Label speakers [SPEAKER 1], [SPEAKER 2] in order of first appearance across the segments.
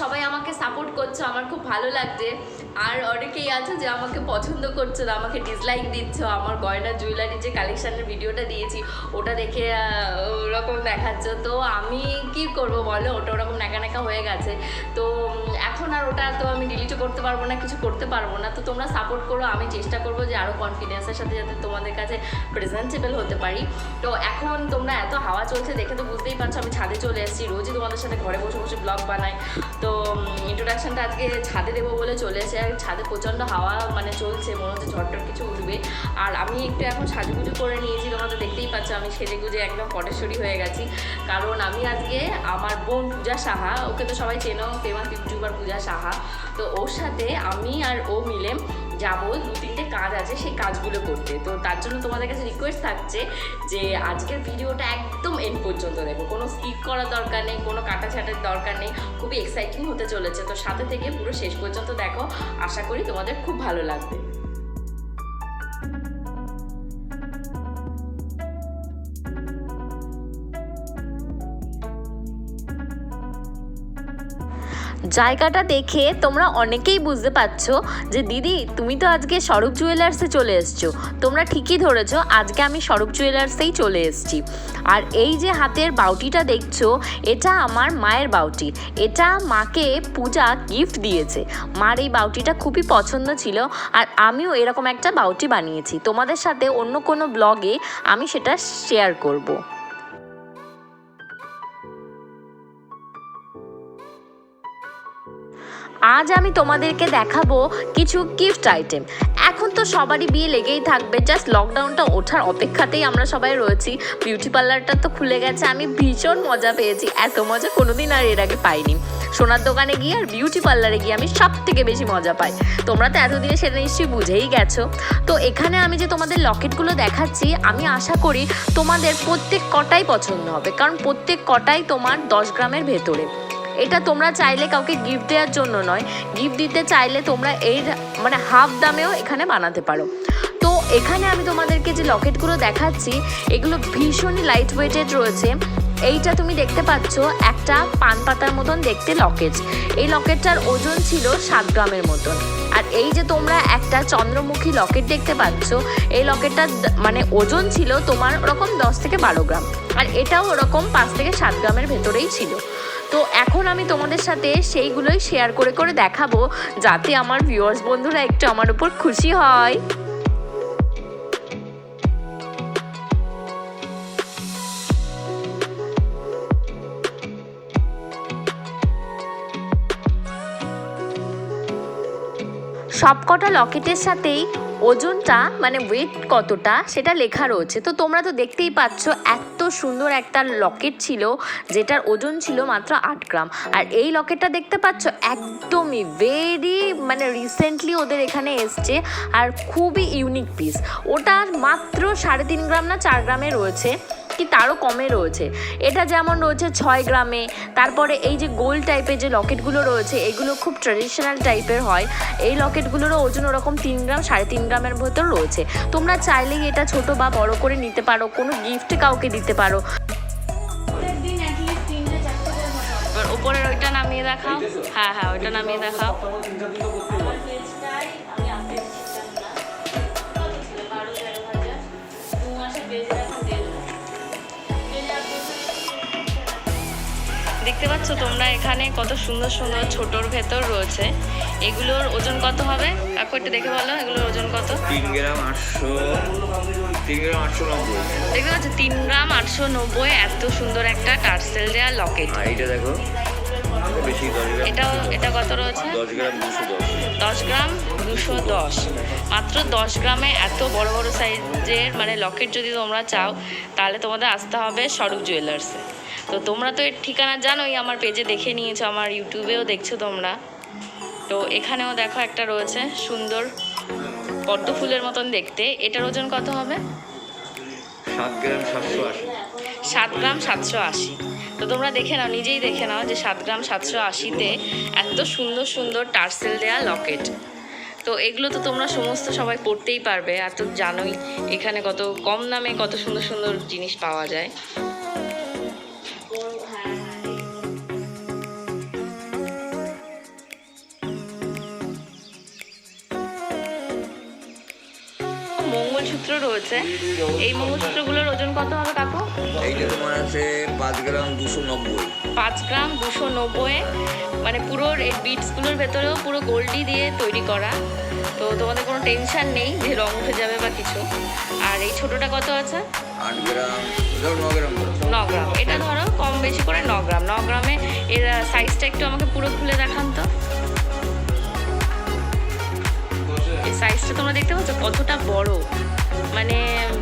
[SPEAKER 1] সবাই আমাকে সাপোর্ট করছ, আমার খুব ভালো লাগছে। আর অনেকেই আছে যে আমাকে পছন্দ করছ না, আমাকে ডিসলাইক দিচ্ছ। আমার গয়না জুয়েলারি যে কালেকশানের ভিডিওটা দিয়েছি, ওটা দেখে ওরকম দেখাচ্ছ। তো আমি কি করব বলো? ওটা ওরকম নাকা নাকা হয়ে গেছে। তো এখন আর ওটা তো আমি ডিলিটও করতে পারব না, কিছু করতে পারব না। তো তোমরা সাপোর্ট করো, আমি চেষ্টা করব যে আরও কনফিডেন্সের সাথে যাতে তোমাদের কাছে প্রেজেন্টেবল হতে পারি। তো এখন তোমরা এত হাওয়া চলছে দেখে তো বুঝতেই পারছ, আমি ছাদে চলে এসেছি। রোজই তোমাদের সাথে ঘরে বসে বসে ব্লগ বানাই। তো ইন্ট্রোডাকশনটা আজকে ছাদে দেবো বলে চলে এসে ছাদে প্রচণ্ড হাওয়া মানে চলছে, মনে হচ্ছে ঝড়টর কিছু উঠবে। আর আমি একটু এখন সাজুগুজু করে নিয়েছি, তোমরা তো দেখতেই পাচ্ছ, আমি সেজে গুজে একদম পটেশ্বরী হয়ে গেছি। কারণ আমি আজকে আমার বোন পূজা সাহা, ওকে তো সবাই চেনো ফেমাস ইউটিউবার পূজা সাহা। তো ওর সাথে আমি আর ও মিলে যাব, দু তিনটে কাজ আছে সেই কাজগুলো করতে। তো তার জন্য তোমাদের কাছে রিকোয়েস্ট থাকছে যে আজকের ভিডিওটা একদম এন্ড পর্যন্ত দেখো। কোনো স্কিপ করার দরকার নেই, কোনো কাটা ছাটার দরকার নেই। খুবই এক্সাইটিং হতে চলেছে। তো সাথে থেকে পুরো শেষ পর্যন্ত দেখো। আশা করি তোমাদের খুব ভালো লাগবে। জায়গাটা দেখে তোমরা অনেকেই বুঝতে পারছ যে দিদি, তুমি তো আজকে স্বরূপ জুয়েলার্সে চলে এসছো। তোমরা ঠিকই ধরেছো, আজকে আমি স্বরূপ জুয়েলার্সেই চলে এসেছি। আর এই যে হাতের বাউটিটা দেখছ, এটা আমার মায়ের বাউটি। এটা মাকে পূজা গিফট দিয়েছে। মার এই বাউটিটা খুবই পছন্দ ছিল আর আমিও এরকম একটা বাউটি বানিয়েছি। তোমাদের সাথে অন্য কোনো ব্লগে আমি সেটা শেয়ার করব। আজ আমি তোমাদেরকে দেখাবো কিছু গিফট আইটেম এখন তো সবারই বিয়ে লেগেই থাকবে জাস্ট লকডাউনটা ওঠার অপেক্ষাতেই আমরা সবাই রয়েছি। বিউটি পার্লারটা তো খুলে গেছে, আমি ভীষণ মজা পেয়েছি, এত মজা কোনোদিন আর এর আগে পাইনি। সোনার দোকানে গিয়ে আর বিউটি পার্লারে গিয়ে আমি সব থেকে বেশি মজা পাই। তোমরা তো এতদিনে সেটা নিশ্চয়ই বুঝেই গেছো। তো এখানে আমি যে তোমাদের লকেটগুলো দেখাচ্ছি, আমি আশা করি তোমাদের প্রত্যেক কটাই পছন্দ হবে, কারণ প্রত্যেক কটাই তোমার দশ গ্রামের ভেতরে। এটা তোমরা চাইলে কাউকে গিফট দেওয়ার জন্য নয়। গিফট দিতে চাইলে তোমরা এই মানে হাফ দামেও এখানে বানাতে পারো। তো এখানে আমি তোমাদেরকে যে লকেটগুলো দেখাচ্ছি, এগুলো ভীষণই লাইট ওয়েটেড রয়েছে। এইটা তুমি দেখতে পাচ্ছ, একটা পান পাতার মতন দেখতে লকেট এই লকেটটার ওজন ছিল সাত গ্রামের মতন। আর এই যে তোমরা একটা চন্দ্রমুখী লকেট দেখতে পাচ্ছ, এই লকেটটার মানে ওজন ছিল তোমার ওরকম দশ থেকে বারো গ্রাম। আর এটাও ওরকম পাঁচ থেকে সাত গ্রামের ভেতরেই ছিল। তো এখন আমি তোমাদের সাথে সেইগুলোই শেয়ার করে করে দেখাবো, যাতে আমার ভিউয়ার্স বন্ধুরা একটু আমার উপর খুশি হয়। সবকটা লকেটের সাথেই ওজনটা মানে ওয়েট কতটা, সেটা লেখা রয়েছে। তো তোমরা তো দেখতেই পাচ্ছ, এত সুন্দর একটা লকেট ছিল, যেটার ওজন ছিল মাত্র আট গ্রাম। আর এই লকেটটা দেখতে পাচ্ছ, একদমই ভেরি মানে রিসেন্টলি ওদের এখানে এসছে, আর খুবই ইউনিক পিস ওটার মাত্র সাড়ে তিন গ্রাম না চার গ্রামে রয়েছে। কি তারও কমে রয়েছে। এটা যেমন রয়েছে ছয় গ্রামে, তারপরে এই যে গোল টাইপের যে লকেটগুলো রয়েছে, এগুলো খুব ট্রেডিশনাল টাইপের হয়। এই লকেটগুলোরও ওজন ওরকম তিন গ্রাম, সাড়ে তিন গ্রামের ভেতর রয়েছে। তোমরা চাইলেই এটা ছোট বা বড় করে নিতে পারো, কোনো গিফট কাউকে দিতে পারো। উপরের ওইটা নামিয়ে দেখাও। হ্যাঁ হ্যাঁ ওইটা নামিয়ে দেখাও। দেখতে পাচ্ছ তোমরা এখানে কত সুন্দর সুন্দর ছোটোর ভেতর রয়েছে। এগুলোর ওজন কত হবে? কাকু একটু দেখে বলো এগুলোর ওজন কত?
[SPEAKER 2] তিন গ্রাম আটশো তিন গ্রাম আটশো নব্বই।
[SPEAKER 1] দেখতে পাচ্ছ তিন গ্রাম আটশো নব্বই এত সুন্দর একটা টার্সেল দেওয়া লকেট।
[SPEAKER 2] এইটা দেখো বেশি
[SPEAKER 1] এটাও এটা কত রয়েছে?
[SPEAKER 2] দশ গ্রাম দুশো দশ।
[SPEAKER 1] দশ গ্রাম দুশো দশ। মাত্র দশ গ্রামে এত বড় বড় সাইজের মানে লকেট যদি তোমরা চাও তাহলে তোমাদের আসতে হবে স্বরূপ জুয়েলার্সে তো তোমরা তো এর ঠিকানা জানোই আমার পেজে দেখে নিয়েছো আমার ইউটিউবেও দেখছ তোমরা। তো এখানেও দেখো একটা রয়েছে সুন্দর পদ্ম ফুলের মতন দেখতে। এটার ওজন কত হবে?
[SPEAKER 2] সাত গ্রাম সাতশো আশি।
[SPEAKER 1] সাত গ্রাম সাতশো আশি। তো তোমরা দেখে নাও নিজেই দেখে নাও যে সাত গ্রাম সাতশো আশিতে এত সুন্দর সুন্দর টার্সেল দেয়া লকেট। তো এগুলো তো তোমরা সমস্ত সবাই পড়তেই পারবে আর তো জানোই এখানে কত কম দামে কত সুন্দর সুন্দর জিনিস পাওয়া যায়। রয়েছে এই মঙ্গলসূত্রগুলোর ওজন কত হবে কাকু?
[SPEAKER 2] এইটা তোমার আছে পাঁচ গ্রাম দুশো নব্বই।
[SPEAKER 1] পাঁচ গ্রাম দুশো নব্বই। মানে পুরো এই বিটসগুলোর ভেতরেও পুরো গোল্ডি দিয়ে তৈরি করা। তো তোমাদের কোনো টেনশন নেই যে রং উঠে যাবে বা কিছু। আর এই ছোটোটা কত আছে?
[SPEAKER 2] আট গ্রাম ন গ্রাম
[SPEAKER 1] ন গ্রাম। এটা ধরো কম বেশি করে ন গ্রাম। ন গ্রামে এর সাইজটা একটু আমাকে পুরো খুলে দেখান তো। এই সাইজটা তোমরা দেখতে পাচ্ছ কতটা বড়। মানে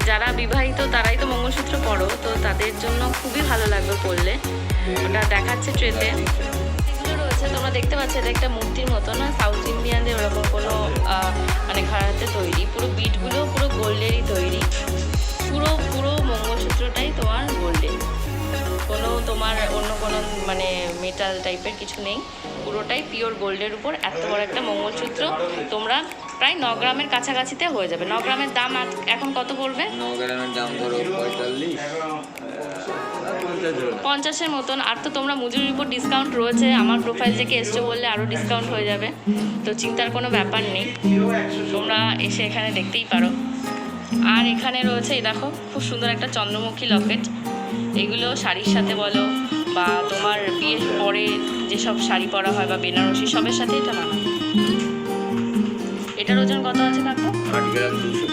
[SPEAKER 1] যারা বিবাহিত, তারাই তো মঙ্গলসূত্র পড়ো, তো তাদের জন্য খুবই ভালো লাগবে পরলে ওটা দেখাচ্ছে ট্রেতে রয়েছে, তোমরা দেখতে পাচ্ছ, এটা একটা মূর্তির মতো না? সাউথ ইন্ডিয়ানদের ওরকম কোনো মানে ঘাড়াতে তৈরি। পুরো বিটগুলো পুরো গোল্ডেরই তৈরি। পুরো পুরো মঙ্গলসূত্রটাই তোমার গোল্ডের কোনো তোমার অন্য কোনো মানে মেটাল টাইপের কিছু নেই। পুরোটাই পিওর গোল্ডের উপর। এত বড় একটা মঙ্গলসূত্র তোমরা প্রায় ন গ্রামের কাছাকাছিতে হয়ে যাবে। ন গ্রামের দাম এখন কত পড়বে
[SPEAKER 2] ন গ্রামের দাম ধরো
[SPEAKER 1] পঞ্চাশের মতন। আর তো তোমরা মজুরির উপর ডিসকাউন্ট রয়েছে। আমার প্রোফাইল থেকে এসছো বললে আরও ডিসকাউন্ট হয়ে যাবে। তো চিন্তার কোনো ব্যাপার নেই। তোমরা এসে এখানে দেখতেই পারো। আর এখানে রয়েছে এই দেখো খুব সুন্দর একটা চন্দ্রমুখী লকেট। এগুলো শাড়ির সাথে বলো বা তোমার বিয়ের পরে যেসব শাড়ি পরা হয় বা বেনারসি সবের সাথে এটা মানায়। এটার ওজন কত আছে কাকু?
[SPEAKER 2] আট গ্রাম দুশো।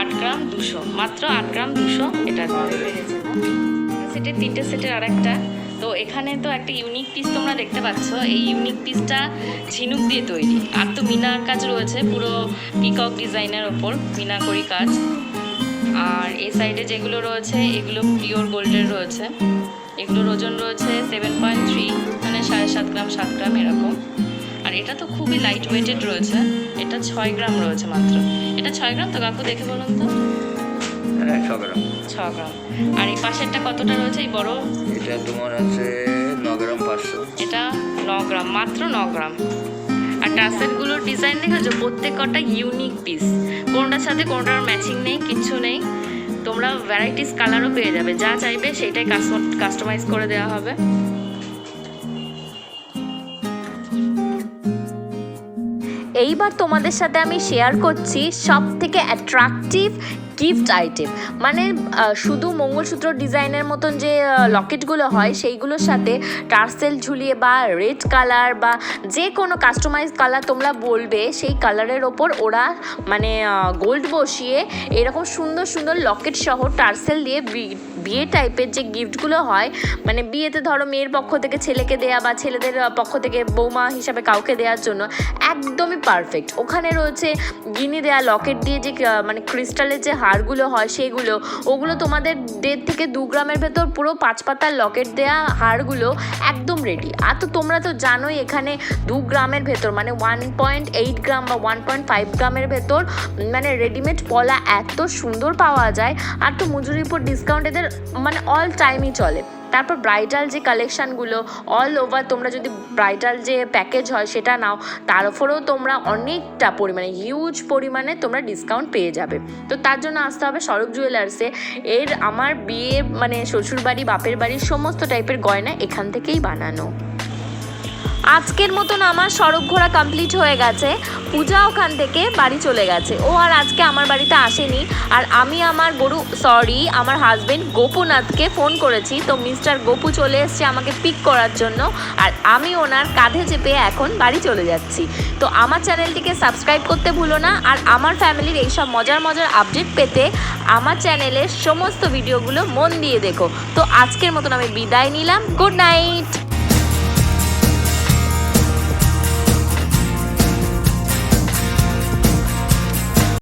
[SPEAKER 1] আট গ্রাম দুশো। মাত্র আট গ্রাম দুশো এটা সেটের তিনটে সেটের আর একটা তো এখানে তো একটা ইউনিক পিস তোমরা দেখতে পাচ্ছ। এই ইউনিক পিসটা ঝিনুক দিয়ে তৈরি। আর তো মিনার কাজ রয়েছে পুরো পিকক ডিজাইনের ওপর মিনাকরি কাজ। আর এই সাইডে যেগুলো রয়েছে এগুলো পিওর গোল্ডের রয়েছে। এগুলোর ওজন রয়েছে সেভেন পয়েন্ট থ্রি মানে সাড়ে সাত গ্রাম সাত গ্রাম এরকম। আর এটা তো খুবই লাইট ওয়েটেড রয়েছে। এটা ছয় গ্রাম রয়েছে মাত্র। এটা ছয় গ্রাম তো কাকু দেখে বলুন তো?
[SPEAKER 2] হ্যাঁ ছ গ্রাম।
[SPEAKER 1] ছ গ্রাম। আর এই পাশেরটা কতটা রয়েছে এই বড়?
[SPEAKER 2] এটা তোমার আছে ন গ্রাম পাঁচশো।
[SPEAKER 1] এটা ন গ্রাম মাত্র ন গ্রাম। আর টাসেলগুলোর ডিজাইন দেখেছ? প্রত্যেক কটা ইউনিক পিস কোনটার সাথে কোনটার ম্যাচিং নেই কিচ্ছু নেই। তোমরা ভ্যারাইটিস কালারও পেয়ে যাবে। যা চাইবে সেটাই কাস্টমাইজ করে দেওয়া হবে। এইবার তোমাদের সাথে আমি শেয়ার করছি সব থেকে অ্যাট্রাকটিভ গিফট আইটেম মানে শুধু মঙ্গলসূত্র ডিজাইনের মতন যে লকেটগুলো হয়, সেইগুলোর সাথে টার্সেল ঝুলিয়ে বা রেড কালার বা যে কোনো কাস্টমাইজ কালার তোমরা বলবে, সেই কালারের ওপর ওরা মানে গোল্ড বসিয়ে এরকম সুন্দর সুন্দর লকেট সহ টার্সেল দিয়ে বিয়ে টাইপের যে গিফটগুলো হয় মানে বিয়েতে ধরো মেয়ের পক্ষ থেকে ছেলেকে দেয়া বা ছেলেদের পক্ষ থেকে বৌমা হিসাবে কাউকে দেওয়ার জন্য একদমই পারফেক্ট ওখানে রয়েছে গিনি দেয়া লকেট দিয়ে যে মানে ক্রিস্টালের যে হারগুলো হয় সেগুলো, ওগুলো তোমাদের দেড় থেকে দু গ্রামের ভেতর পুরো পাঁচ পাতার লকেট দেয়া হারগুলো একদম রেডি আর তো তোমরা তো জানোই এখানে দু গ্রামের ভেতর মানে ওয়ান পয়েন্ট এইট গ্রাম বা ওয়ান পয়েন্ট ফাইভ গ্রামের ভেতর মানে রেডিমেড পলা এত সুন্দর পাওয়া যায়। আর তো মজুরির উপর ডিসকাউন্ট এদের মানে অল টাইমই চলে। তারপর ব্রাইডাল যে কালেকশানগুলো অল ওভার তোমরা যদি ব্রাইডাল যে প্যাকেজ হয় সেটা নাও, তার উপরেও তোমরা অনেকটা পরিমাণে হিউজ পরিমাণে তোমরা ডিসকাউন্ট পেয়ে যাবে। তো তার জন্য আসতে হবে স্বরূপ জুয়েলার্সে এর আমার বিয়ে মানে শ্বশুরবাড়ি, বাপের বাড়ির সমস্ত টাইপের গয়না এখান থেকেই বানানো। আজকের মতন আমার সড়ক ঘোরা কমপ্লিট হয়ে গেছে। পূজা ওখান থেকে বাড়ি চলে গেছে। ও আর আজকে আমার বাড়িতে আসেনি। আর আমি আমার গরু সরি আমার হাজবেন্ড গোপুনাথকে ফোন করেছি। তো মিস্টার গোপু চলে এসছে আমাকে পিক করার জন্য। আর আমি ওনার কাঁধে চেপে এখন বাড়ি চলে যাচ্ছি। তো আমার চ্যানেলটিকে সাবস্ক্রাইব করতে ভুলো না। আর আমার ফ্যামিলির এইসব মজার মজার আপডেট পেতে আমার চ্যানেলের সমস্ত ভিডিওগুলো মন দিয়ে দেখো। তো আজকের মতন আমি বিদায় নিলাম। Good night